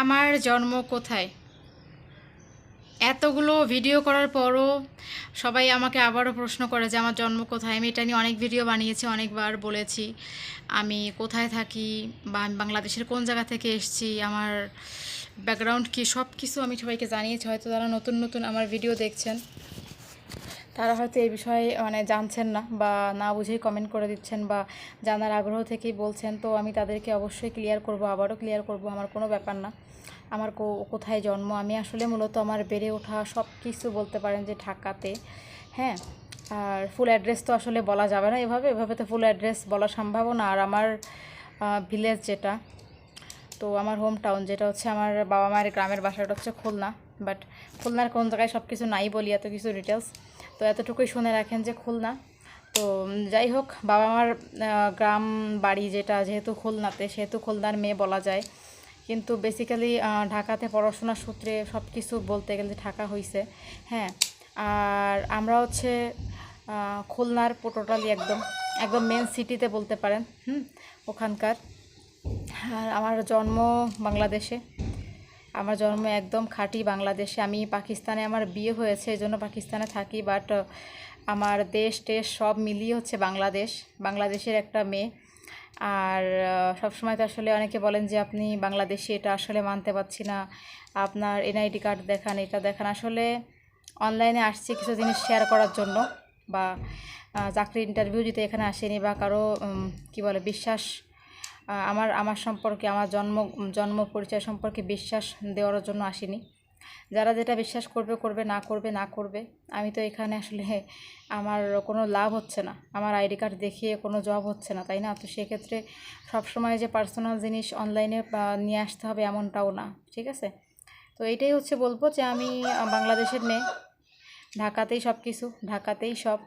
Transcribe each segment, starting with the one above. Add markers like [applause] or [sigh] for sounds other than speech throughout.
আমার জন্ম কোথায়? এতগুলো ভিডিও করার পরও সবাই আমাকে আবারও প্রশ্ন করে যে, আমার জন্ম কোথায়? আমি এটা নিয়ে অনেক ভিডিও বানিয়েছি, অনেকবার বলেছি। আমি কোথায় থাকি বা আমি বাংলাদেশের কোন জায়গা থেকে এসেছি, আমার ব্যাকগ্রাউন্ড কী সব কিছু আমি সবাইকে জানিয়েছি। হয়তো তারা নতুন নতুন আমার ভিডিও দেখছেন তারা হয়তো এই বিষয়ে মানে জানছেন না বা না বুঝেই কমেন্ট করে দিচ্ছেন বা জানার আগ্রহ থেকেই বলছেন। তো আমি তাদেরকে অবশ্যই ক্লিয়ার করব, আবারও ক্লিয়ার করব, আমার কোনো ব্যাপার না। আমার কোথায় জন্ম? আমি আসলে মূলত আমার বেড়ে ওঠা সব কিছু বলতে পারেন যে ঢাকাতে। হ্যাঁ আর ফুল অ্যাড্রেস তো আসলে বলা যাবে না এভাবে। এভাবে তো ফুল অ্যাড্রেস বলা সম্ভব না। আর আমার ভিলেজ যেটা তো আমার হোম টাউন যেটা হচ্ছে আমার বাবা মায়ের গ্রামের বাসাটা হচ্ছে খুলনা। বাট খুলনার কোন জায়গায় সব কিছু নাই বলি, এত কিছু ডিটেলস তো এতটুকুই শুনে রাখেন যে খুলনা। তো যাই হোক, বাবা মার গ্রাম বাড়ি যেটা, যেহেতু খুলনাতে, সেহেতু খুলনার মেয়ে বলা যায়। কিন্তু বেসিক্যালি ঢাকাতে পড়াশোনার সূত্রে সব কিছু বলতে গেলে ঢাকা হয়েছে হ্যাঁ। আর আমরা হচ্ছে খুলনার টোটালি একদম একদম মেন সিটিতে বলতে পারেন, হুম, ওখানকার। আর আমার জন্ম বাংলাদেশে। আমার জন্ম একদম খাঁটি বাংলাদেশে। আমি পাকিস্তানে আমার বিয়ে হয়েছে এই জন্য পাকিস্তানে থাকি বাট আমার দেশ টেশ সব মিলিয়ে হচ্ছে বাংলাদেশ। বাংলাদেশের একটা মেয়ে। আর সবসময় তো আসলে অনেকে বলেন যে আপনি বাংলাদেশি এটা আসলে মানতে পারছি না। আপনার এনআইডি কার্ড দেখান এটা দেখান। আসলে অনলাইনে আসছি কিছু জিনিস শেয়ার করার জন্য বা আহ, চাকরির ইন্টারভিউ দিতে এখানে আসেনি বা কারও কি বলে বিশ্বাস আমার আমার সম্পর্কে, আমার জন্ম জন্ম পরিচয় সম্পর্কে বিশ্বাস দেওয়ার জন্য আসিনি। যারা যেটা বিশ্বাস করবে করবে, না করবে না করবে, আমি তো এখানে আসলে আমার কোনো লাভ হচ্ছে না। আমার আইডি কার্ড দেখিয়ে কোনো জব হচ্ছে না, তাই না? তো সেক্ষেত্রে সবসময় যে পার্সোনাল জিনিস অনলাইনে নিয়ে আসতে হবে এমনটাও না, ঠিক আছে? তো এইটাই হচ্ছে বলব যে আমি বাংলাদেশের মেয়ে। ঢাকাতেই সব কিছু ঢাকাতেই সব,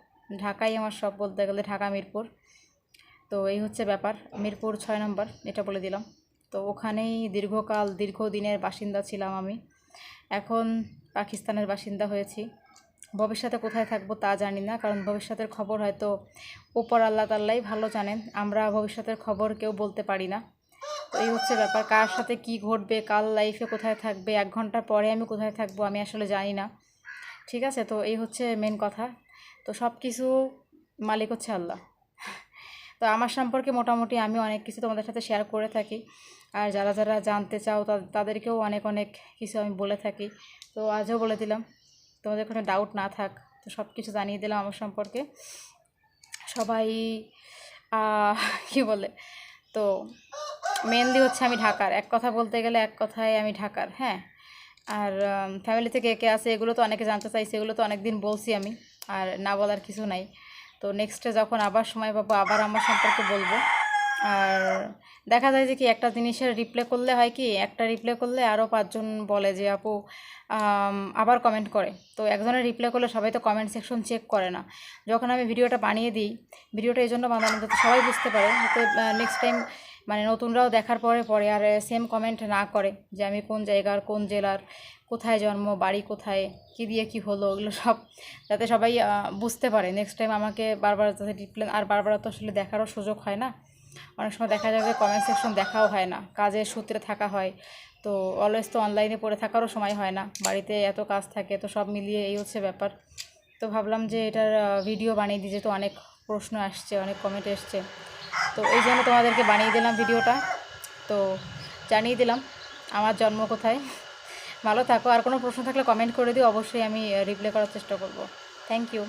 ঢাকাই আমার সব বলতে গেলে ঢাকা, মিরপুর। তো এই হচ্ছে ব্যাপার। মিরপুর ছয় নম্বর, এটা বলে দিলাম। তো ওখানেই দীর্ঘকাল, দীর্ঘদিনের বাসিন্দা ছিলাম আমি। এখন পাকিস্তানের বাসিন্দা হয়েছি। ভবিষ্যতে কোথায় থাকব তা জানি না, কারণ ভবিষ্যতের খবর হয়তো ওপর আল্লাহ তাল্লাই ভালো জানেন। আমরা ভবিষ্যতের খবর কেউ বলতে পারি না। তো এই হচ্ছে ব্যাপার, কার সাথে কি ঘটবে কাল লাইফে কোথায় থাকবে, এক ঘণ্টা পরে আমি কোথায় থাকব, আমি আসলে জানি না। ঠিক আছে? তো এই হচ্ছে মেন কথা। তো সব কিছু মালিক হচ্ছে আল্লাহ। তো আমার সম্পর্কে মোটামুটি আমি অনেক কিছু তোমাদের সাথে শেয়ার করে থাকি। আর যারা যারা জানতে চাও তাদেরকেও অনেক অনেক কিছু আমি বলে থাকি। তো আজও বলে দিলাম, তোমাদের কোনো ডাউট না থাক, তো সব কিছু জানিয়ে দিলাম আমার সম্পর্কে। সবাই [laughs] কি বলে? তো মেনলি হচ্ছে আমি ঢাকার। এক কথা বলতে গেলে এক কথায় আমি ঢাকার হ্যাঁ? আর ফ্যামিলি থেকে কে আছে এগুলো তো অনেকে জানতে চাইছে, এগুলো তো অনেক দিন বলছি আমি, আর না বলার কিছু নাই। তো নেক্সটে যখন আবার সময় পাবো, আবার আমার সম্পর্কে বলব। আর দেখা যায় যে কি, একটা জিনিসের রিপ্লে করলে হয় কি, একটা রিপ্লে করলে আরও পাঁচজন বলে যে, আপু আবার কমেন্ট করে। তো একজনের রিপ্লে করলে সবাই তো কমেন্ট সেকশন চেক করে না। যখন আমি ভিডিওটা বানিয়ে দিই ভিডিওটা এই জন্য বানানো যাতে সবাই বুঝতে পারে। যাতে নেক্সট টাইম মানে নতুনরাও দেখার পরে পরে আর সেম কমেন্ট না করে যে আমি কোন জায়গার, কোন জেলার, কোথায় জন্ম, বাড়ি কোথায়, কী দিয়ে কি হলো ওগুলো সব যাতে সবাই বুঝতে পারে। নেক্সট টাইম আমাকে বারবার যাতে রিপ্লে আর বারবার তো আসলে দেখারও সুযোগ হয় না। অনেক সময় দেখা যাবে কমেন্ট সেকশন দেখাও হয় না। কাজের সূত্রে থাকা হয়। তো অলওয়েজ তো অনলাইনে পড়ে থাকারও সময় হয় না। বাড়িতে এত কাজ থাকে, তো সব মিলিয়ে এই হচ্ছে ব্যাপার। তো ভাবলাম যে এটার ভিডিও বানিয়ে দিই, যেহেতু অনেক প্রশ্ন আসছে, অনেক কমেন্ট এসছে। তো এই জন্য তোমাদেরকে বানিয়ে দিলাম ভিডিওটা। তো জানিয়ে দিলাম আমার জন্ম কোথায়। ভালো থাকো। আর কোনো প্রশ্ন থাকলে কমেন্ট করে দিও। অবশ্যই আমি রিপ্লাই করার চেষ্টা করব। Thank you